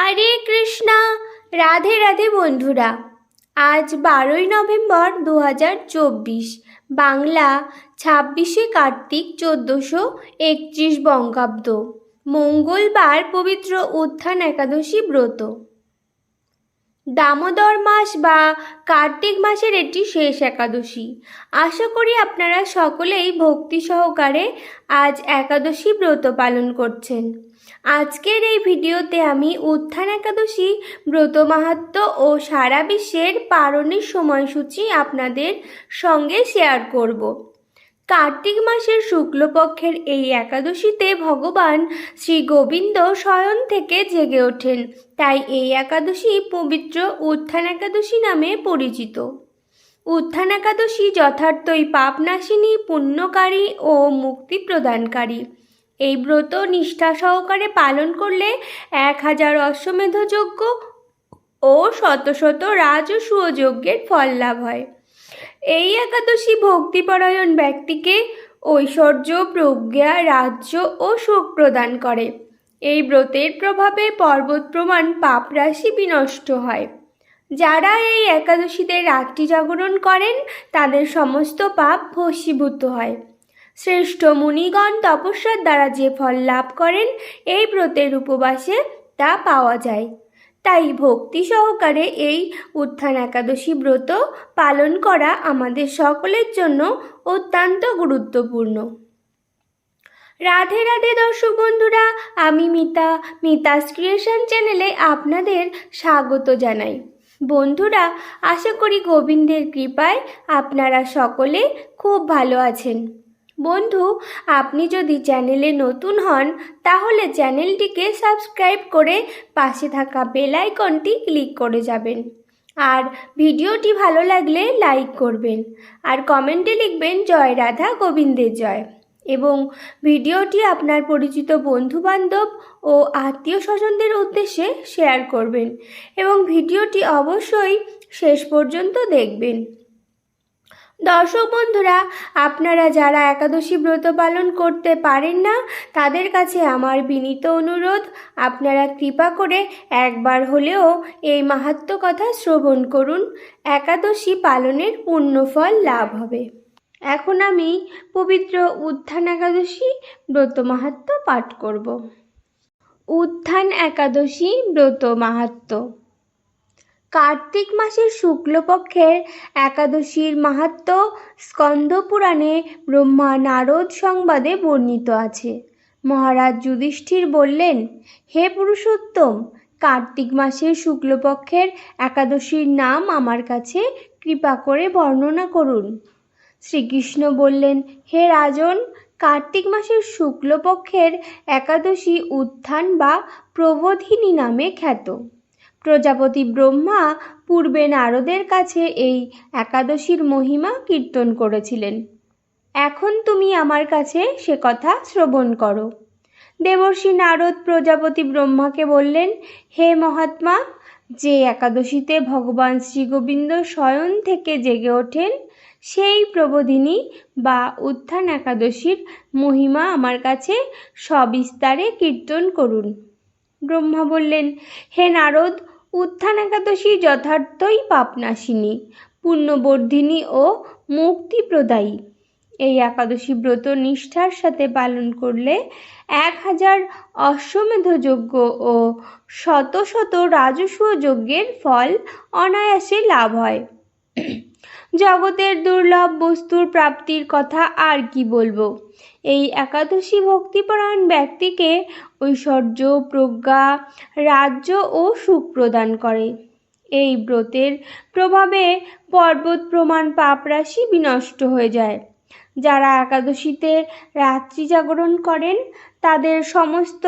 হরে কৃষ্ণা। রাধে রাধে বন্ধুরা, আজ বারোই নভেম্বর দু হাজার চব্বিশ, বাংলা ছাব্বিশে কার্তিক চোদ্দোশো একত্রিশ বঙ্গাব্দ। মঙ্গলবার পবিত্র উত্থান একাদশী ব্রত। দামোদর মাস বা কার্তিক মাসের এটি শেষ একাদশী। আশা করি আপনারা সকলেই ভক্তি সহকারে আজ একাদশী ব্রত পালন করছেন। আজকের এই ভিডিওতে আমি উত্থান একাদশী, ব্রত মাহাত্ম ও সারা বিশ্বের পারণের সময়সূচি আপনাদের সঙ্গে শেয়ার করব। কার্তিক মাসের শুক্লপক্ষের এই একাদশীতে ভগবান শ্রী গোবিন্দ শয়ন থেকে জেগে ওঠেন, তাই এই একাদশী পবিত্র উত্থান একাদশী নামে পরিচিত। উত্থান একাদশী যথার্থই পাপনাশিনী, পুণ্যকারী ও মুক্তি প্রদানকারী। এই ব্রত নিষ্ঠা সহকারে পালন করলে এক হাজার অশ্বমেধ যজ্ঞ ও শত শত রাজসূয় যজ্ঞের ফল লাভ হয়। এই একাদশী ভক্তিপরায়ণ ব্যক্তিকে ঐশ্বর্য, প্রজ্ঞা, রাজ্য ও সুখ প্রদান করে। এই ব্রতের প্রভাবে পর্বত প্রমাণ পাপ রাশি বিনষ্ট হয়। যারা এই একাদশীতে রাত্রি জাগরণ করেন, তাদের সমস্ত পাপ ভস্মীভূত হয়। শ্রেষ্ঠ মুনিগণ তপস্যার দ্বারা যে ফল লাভ করেন, এই ব্রতের উপবাসে তা পাওয়া যায়। তাই ভক্তি সহকারে এই উত্থান একাদশী ব্রত পালন করা আমাদের সকলের জন্য অত্যন্ত গুরুত্বপূর্ণ। রাধে রাধে দর্শক বন্ধুরা, আমি মিতা, মিতাস ক্রিয়েশন চ্যানেলে আপনাদের স্বাগত জানাই। বন্ধুরা, আশা করি গোবিন্দের কৃপায় আপনারা সকলে খুব ভালো আছেন। বন্ধু, আপনি যদি চ্যানেলে নতুন হন, তাহলে চ্যানেলটিকে সাবস্ক্রাইব করে পাশে থাকা বেল আইকনটি ক্লিক করে যাবেন। আর ভিডিওটি ভালো লাগলে লাইক করবেন। আর কমেন্টে লিখবেন, জয় রাধা গোবিন্দের জয়। এবং ভিডিওটি আপনার পরিচিত বন্ধুবান্ধব ও আত্মীয় স্বজনদের উদ্দেশ্যে শেয়ার করবেন। এবং ভিডিওটি অবশ্যই শেষ পর্যন্ত দেখবেন। দর্শক বন্ধুরা, আপনারা যারা একাদশী ব্রত পালন করতে পারেন না, তাদের কাছে আমার বিনীত অনুরোধ, আপনারা কৃপা করে একবার হলেও এই মাহাত্ম কথা শ্রবণ করুন। একাদশী পালনের পুণ্যফল লাভ হবে। এখন আমি পবিত্র উত্থান একাদশী ব্রত মাহাত্ম পাঠ করব। উত্থান একাদশী ব্রত মাহাত্ম। কার্তিক মাসের শুক্লপক্ষের একাদশীর মাহাত্ম স্কন্দপুরাণে ব্রহ্মা নারদ সংবাদে বর্ণিত আছে। মহারাজ যুধিষ্ঠির বললেন, হে পুরুষোত্তম, কার্তিক মাসের শুক্লপক্ষের একাদশীর নাম আমার কাছে কৃপা করে বর্ণনা করুন। শ্রীকৃষ্ণ বললেন, হে রাজন, কার্তিক মাসের শুক্লপক্ষের একাদশী উত্থান বা প্রবোধিনী নামে খ্যাত। প্রজাপতি ব্রহ্মা পূর্বে নারদের কাছে এই একাদশীর মহিমা কীর্তন করেছিলেন। এখন তুমি আমার কাছে সে কথা শ্রবণ করো। দেবর্ষী নারদ প্রজাপতি ব্রহ্মাকে বললেন, হে মহাত্মা, যে একাদশীতে ভগবান শ্রীগোবিন্দ শয়ন থেকে জেগে ওঠেন, সেই প্রবোধিনী বা উত্থান একাদশীর মহিমা আমার কাছে সবিস্তারে কীর্তন করুন। ব্রহ্মা বললেন, হে নারদ উত্থান একাদশী যথার্থই পাপনাশিনী, পুণ্যবর্ধিনী ও মুক্তিপ্রদায়ী। এই একাদশী ব্রত নিষ্ঠার সাথে পালন করলে এক হাজার অশ্বমেধ যজ্ঞ ও শত শত রাজস্ব যজ্ঞের ফল অনায়াসে লাভ হয়। জগতের দুর্লভ বস্তুর প্রাপ্তির কথা আর কি বলব? এই একাদশী ভক্তিপরায়ণ ব্যক্তিকে ঐশ্বর্য, প্রজ্ঞা, রাজ্য ও সুখ প্রদান করে। এই ব্রতের প্রভাবে পর্বত প্রমাণ পাপরাশি বিনষ্ট হয়ে যায়। যারা একাদশীতে রাত্রি জাগরণ করেন, তাদের সমস্ত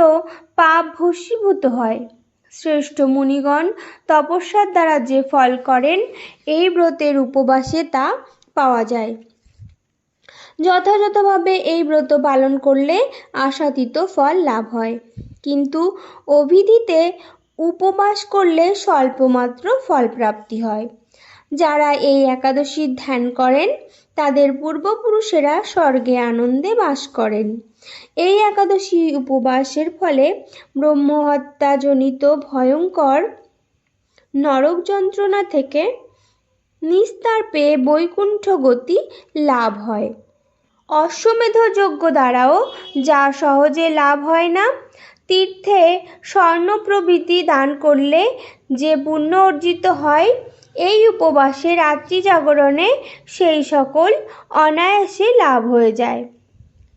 পাপ ভস্মীভূত হয়। শ্রেষ্ঠ মুনিগণ তপস্যার দ্বারা যে ফল করেন, এই ব্রতের উপবাসে তা পাওয়া যায়। যথাযথভাবে এই ব্রত পালন করলে আশাতীত ফল লাভ হয়। কিন্তু অভিধিতে উপবাস করলে স্বল্পমাত্র ফল প্রাপ্তি হয়। যারা এই একাদশীর ধ্যান করেন, তাদের পূর্বপুরুষেরা স্বর্গে আনন্দে বাস করেন। এই একাদশী উপবাসের ফলে ব্রহ্মহত্যাজনিত ভয়ঙ্কর নরক যন্ত্রণা থেকে নিস্তার পেয়ে বৈকুণ্ঠ গতি লাভ হয়। অশ্বমেধ যজ্ঞ দ্বারাও যা সহজে লাভ হয় না, তীর্থে স্বর্ণ প্রভৃতি দান করলে যে পুণ্য অর্জিত হয় এই উপবাসে রাত্রি জাগরণে সেই সকল অনায়াসে লাভ হয়ে যায়।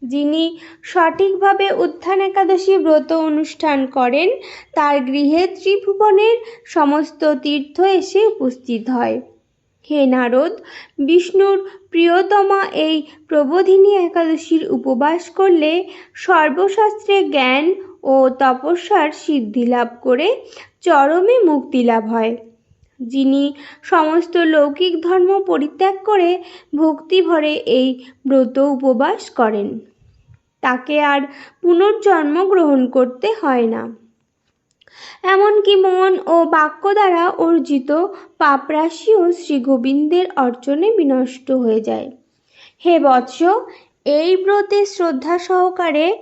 যিনি সঠিকভাবে উত্থান একাদশী ব্রত অনুষ্ঠান করেন, তার গৃহে ত্রিভুবনের সমস্ত তীর্থ এসে উপস্থিত হয়। হে নারদ, বিষ্ণুর প্রিয়তমা এই প্রবোধিনী একাদশীর উপবাস করলে সর্বশাস্ত্রে জ্ঞান ও তপস্যার সিদ্ধি লাভ করে চরমে মুক্তি লাভ হয়। যিনি সমস্ত লৌকিক ধর্ম পরিত্যাগ করে ভক্তি ভরে এই ব্রত উপবাস করেন। তাকে আর পুনর্জন্ম গ্রহণ করতে হয় না। এমনকি মন ও বাক্য দ্বারা অর্জিত পাপরাশিও শ্রী গোবিন্দের অর্চনে বিনষ্ট হয়ে যায়। হে বৎস, এই ব্রতে শ্রদ্ধা সহকারে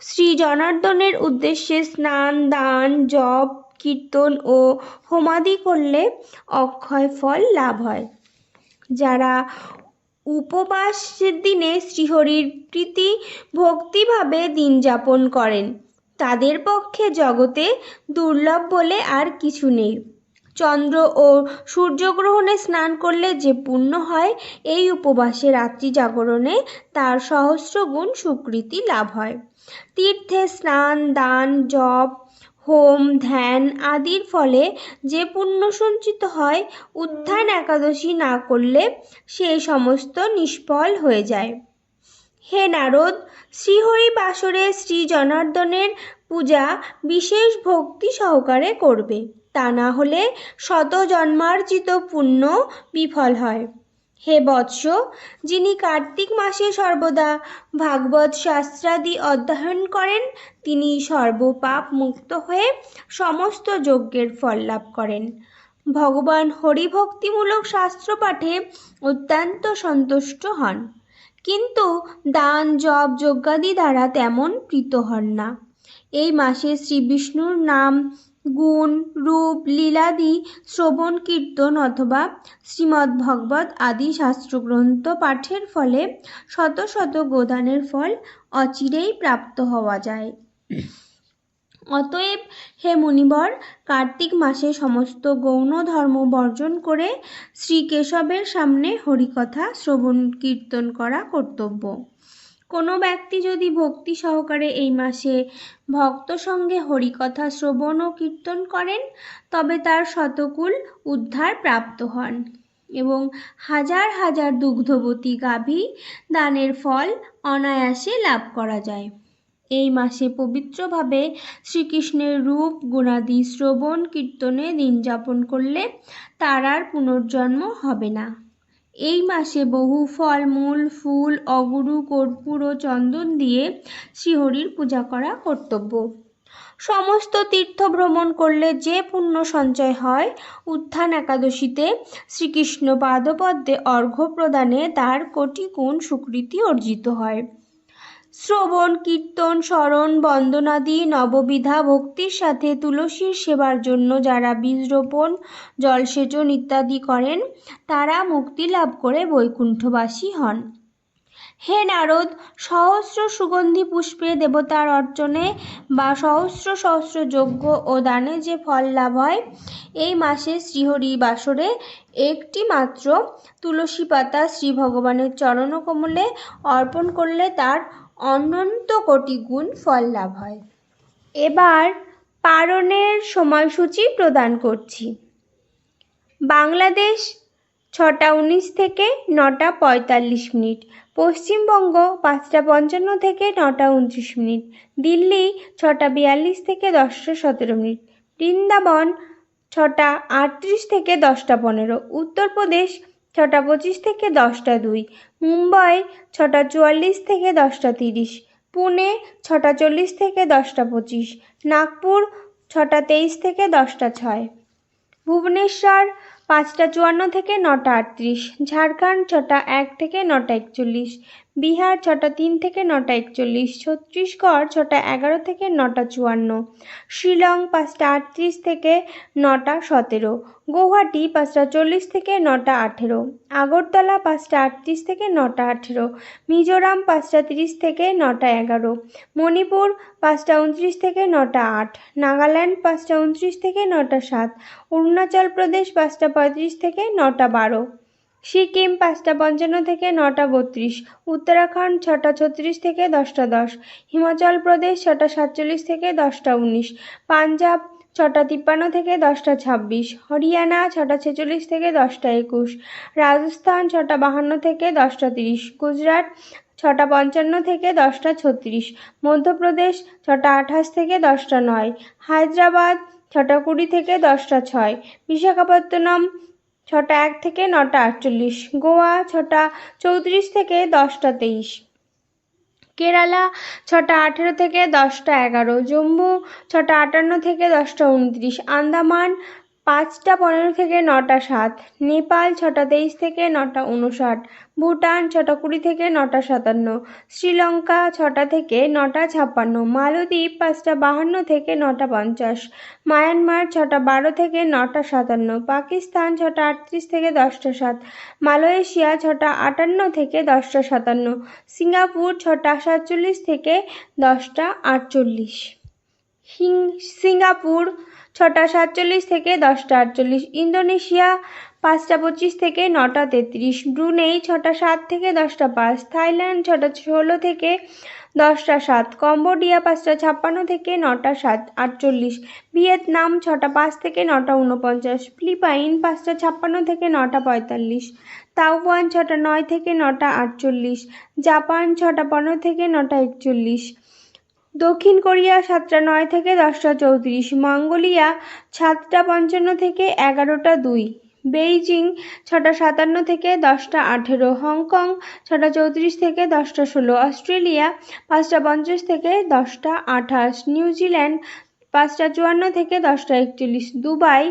শ্রী জনার্দনের উদ্দেশ্যে স্নান, দান, জপ কীর্তন ও হোমাদি করলে অক্ষয় ফল লাভ হয়। যারা উপবাসের দিনে শ্রীহরির প্রীতি ভক্তিভাবে দিন যাপন করেন, তাদের পক্ষে জগতে দুর্লভ বলে আর কিছু নেই। চন্দ্র ও সূর্যগ্রহণে স্নান করলে যে পুণ্য হয়, এই উপবাসে রাত্রি জাগরণে তার সহস্র গুণ সুকৃতি লাভ হয়। তীর্থে স্নান, দান, জপ হোম, ধ্যান আদির ফলে যে পুণ্য সঞ্চিত হয়, উত্থান একাদশী না করলে সে সমস্ত নিষ্ফল হয়ে যায়। হে নারদ শ্রীহরি বাসরে শ্রী জনার্দনের পূজা বিশেষ ভক্তি সহকারে করবে। তা না হলে শত জন্মার্জিত পুণ্য বিফল হয়। হে বৎস, যিনি কার্তিক মাসে সর্বদা ভাগবত শাস্ত্রাদি অধ্যয়ন করেন, তিনি সর্বপাপ মুক্ত হয়ে সমস্ত যজ্ঞের ফল লাভ করেন। ভগবান হরিভক্তিমূলক শাস্ত্র পাঠে অত্যন্ত সন্তুষ্ট হন। কিন্তু দান, জপ, যজ্ঞাদি দ্বারা তেমন প্রীত হন না। এই মাসে শ্রী বিষ্ণুর নাম গুণ, রূপ, লীলাদি, শ্রবণ, কীর্তন অথবা শ্রীমদ্ ভগবত আদি শাস্ত্রগ্রন্থ পাঠের ফলে শত শত গোদানের ফল অচিরেই প্রাপ্ত হওয়া যায়। অতএব হে মুনিবর, কার্তিক মাসে সমস্ত গৌণ ধর্ম বর্জন করে শ্রীকেশবের সামনে হরিকথা, শ্রবণ, কীর্তন করা কর্তব্য। কোনো ব্যক্তি যদি ভক্তি সহকারে এই মাসে ভক্ত সঙ্গে হরিকথা শ্রবণ ও কীর্তন করেন, তবে তার শতকুল উদ্ধার প্রাপ্ত হন এবং হাজার হাজার দুগ্ধবতী গাভী দানের ফল অনায়াসে লাভ করা যায়। এই মাসে পবিত্রভাবে শ্রীকৃষ্ণের রূপ, গুণাদি শ্রবণ, কীর্তনে দিন যাপন করলে তার আর পুনর্জন্ম হবে না। এই মাসে বহু ফল, মূল, ফুল, অগুরু, কর্পূর ও চন্দন দিয়ে শ্রীহরির পূজা করা কর্তব্য। সমস্ত তীর্থ ভ্রমণ করলে যে পুণ্য সঞ্চয় হয়, উত্থান একাদশীতে শ্রীকৃষ্ণ পাদপদ্মে অর্ঘ্য প্রদানে তার কোটি গুণ সুকৃতি অর্জিত হয়। শ্রবণ, কীর্তন, স্মরণ, বন্দনাদি, নববিধা, ভক্তির সাথে তুলসীর সেবার জন্য যারা বীজ রোপণ, জলসেচন ইত্যাদি করেন, তারা মুক্তি লাভ করে বৈকুণ্ঠবাসী হন। হে নারদ, সহস্র সুগন্ধি পুষ্পে দেবতার অর্চনে বা সহস্র সহস্র যজ্ঞ ও দানে যে ফল লাভ হয়, এই মাসে শ্রীহরি বাসরে একটি মাত্র তুলসী পাতা শ্রী ভগবানের চরণকমলে অর্পণ করলে তার অনন্ত কোটি গুণ ফল লাভ হয়। এবার পারণের সময়সূচি প্রদান করছি। বাংলাদেশ ছটা উনিশ থেকে নটা পঁয়তাল্লিশ মিনিট, পশ্চিমবঙ্গ পাঁচটা পঞ্চান্ন থেকে নটা উনত্রিশ মিনিট, দিল্লি ছটা বিয়াল্লিশ থেকে দশটা সতেরো মিনিট, বৃন্দাবন ছটা আটত্রিশ থেকে দশটা পনেরো, উত্তরপ্রদেশ ছটা পঁচিশ থেকে দশটা দুই। মুম্বাই, ছটা চুয়াল্লিশ থেকে দশটা তিরিশ। পুনে, ছটা চল্লিশ থেকে দশটা পঁচিশ। নাগপুর, ছটা তেইশ থেকে দশটা ছয়। ভুবনেশ্বর পাঁচটা চুয়ান্ন থেকে নটা আটত্রিশ ঝাড়খণ্ড ছটা এক থেকে নটা একচল্লিশ বিহার ছটা তিন থেকে নটা একচল্লিশ ছত্তিশগড় ছটা এগারো থেকে নটা চুয়ান্ন শিলং পাঁচটা আটত্রিশ থেকে নটা সতেরো গৌহাটি পাঁচটা চল্লিশ থেকে নটা আঠেরো আগরতলা পাঁচটা আটত্রিশ থেকে নটা আঠেরো মিজোরাম পাঁচটা তিরিশ থেকে নটা এগারো মণিপুর পাঁচটা উনত্রিশ থেকে নটা আট নাগাল্যান্ড পাঁচটা উনত্রিশ থেকে নটা সাত অরুণাচল প্রদেশ পাঁচটা পঁয়ত্রিশ থেকে নটা বারো। সিকিম পাঁচটা পঞ্চান্ন থেকে নটা বত্রিশ। উত্তরাখণ্ড ছটা ছত্রিশ থেকে দশটা দশ। হিমাচল প্রদেশ ছটা সাতচল্লিশ থেকে দশটা উনিশ। পাঞ্জাব ছটা তিপ্পান্ন থেকে দশটা ছাব্বিশ। হরিয়ানা ছটা ছেচল্লিশ থেকে দশটা একুশ। রাজস্থান ছটা বাহান্ন থেকে দশটা তিরিশ। গুজরাট ছটা পঞ্চান্ন থেকে দশটা ছত্রিশ। মধ্যপ্রদেশ ছটা আঠাশ থেকে দশটা নয়। হায়দ্রাবাদ ছটা কুড়ি থেকে দশটা ছয়। বিশাখাপত্তনম ছটা এক থেকে নটা আটচল্লিশ। গোয়া ছটা চৌত্রিশ থেকে দশটা তেইশ। কেরালা ছটা আঠেরো থেকে দশটা এগারো। জম্মু ছটা আটান্ন থেকে দশটা উনত্রিশ। আন্দামান পাঁচটা পনেরো থেকে নটা সাত, নেপাল ছটা তেইশ থেকে নটা উনষাট, ভুটান ছটা কুড়ি থেকে নটা সাতান্ন, শ্রীলঙ্কা ছটা থেকে নটা ছাপ্পান্ন, মালদ্বীপ পাঁচটা বাহান্ন থেকে নটা পঞ্চাশ, মায়ানমার ছটা বারো থেকে নটা সাতান্ন, পাকিস্তান ছটা আটত্রিশ থেকে দশটা সাত, মালয়েশিয়া ছটা আটান্ন থেকে দশটা সাতান্ন, সিঙ্গাপুর ছটা সাতচল্লিশ থেকে দশটা আটচল্লিশ। সিঙ্গাপুর ছটা সাতচল্লিশ থেকে দশটা আটচল্লিশ। ইন্দোনেশিয়া পাঁচটা পঁচিশ থেকে নটা তেত্রিশ। ব্রুনেই ছটা সাত থেকে দশটা পাঁচ। থাইল্যান্ড ছটা ষোলো থেকে দশটা সাত। কম্বোডিয়া পাঁচটা ছাপ্পান্ন থেকে নটা সাত আটচল্লিশ। ভিয়েতনাম ছটা পাঁচ থেকে নটা উনপঞ্চাশ ফিলিপাইন পাঁচটা ছাপ্পান্ন থেকে নটা পঁয়তাল্লিশ। তাইওয়ান ছটা নয় থেকে নটা আটচল্লিশ। জাপান ছটা পনেরো থেকে নটা একচল্লিশ। দক্ষিণ কোরিয়া সাতটা নয় থেকে দশটা চৌত্রিশ, মঙ্গোলিয়া সাতটা পঞ্চান্ন থেকে এগারোটা দুই, বেইজিং ছটা সাতান্ন থেকে দশটা আঠেরো, হংকং ছটা চৌত্রিশ থেকে দশটা ষোলো, অস্ট্রেলিয়া পাঁচটা পঞ্চাশ থেকে দশটা আঠাশ, নিউজিল্যান্ড পাঁচটা চুয়ান্ন থেকে দশটা একচল্লিশ, দুবাই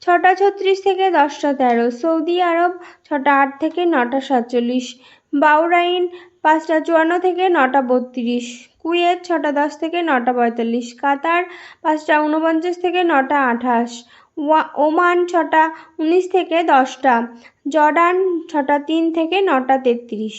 ছটা ছত্রিশ থেকে দশটা তেরো, সৌদি আরব ছটা আট থেকে নটা সাতচল্লিশ বাউরাইন পাঁচটা চুয়ান্ন থেকে নটা বত্রিশ। কুয়েত, ছটা দশ থেকে নটা পঁয়তাল্লিশ, কাতার পাঁচটা উনপঞ্চাশ থেকে নটা আঠাশ ওমান ছটা উনিশ থেকে দশটা, জর্ডান ছটা তিন থেকে নটা তেত্রিশ।